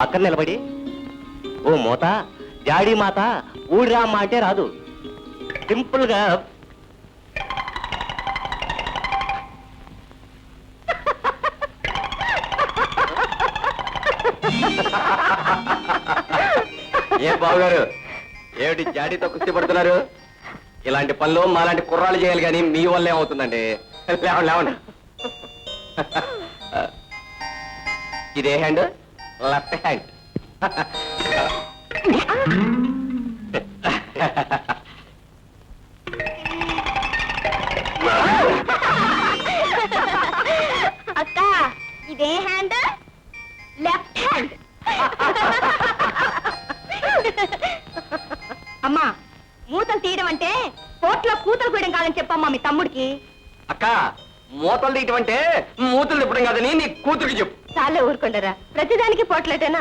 పక్కన నిలబడి ఓ మూత జాడి మాత ఊడిరా అమ్మ అంటే రాదు. సింపుల్గా ఏ బావగారు? ఏమిటి జాడీతో కుస్తీ పడుతున్నారు? ఇలాంటి పనులు మాలాంటి కుర్రాళ్ళు చేయాలి కానీ మీ వల్ల ఏమవుతుందండి లేవండి లేవండి. ఇదే హ్యాండ్? లెఫ్ట్ హ్యాండ్ అక్క ఇదే హ్యాండ్ లెఫ్ట్ హ్యాండ్ అమ్మా మూతలు తీయడం అంటే కోట్లో కూతలు కూయడం కాదని చెప్పమ్మా మీ తమ్ముడికి. అక్క మూతలు తీయటం అంటే మూతలు తిప్పడం కాదని నీ కూతురికి చెప్పు. చాలే ఊరుకుండరా ప్రతిదానికి పోట్లేటేనా?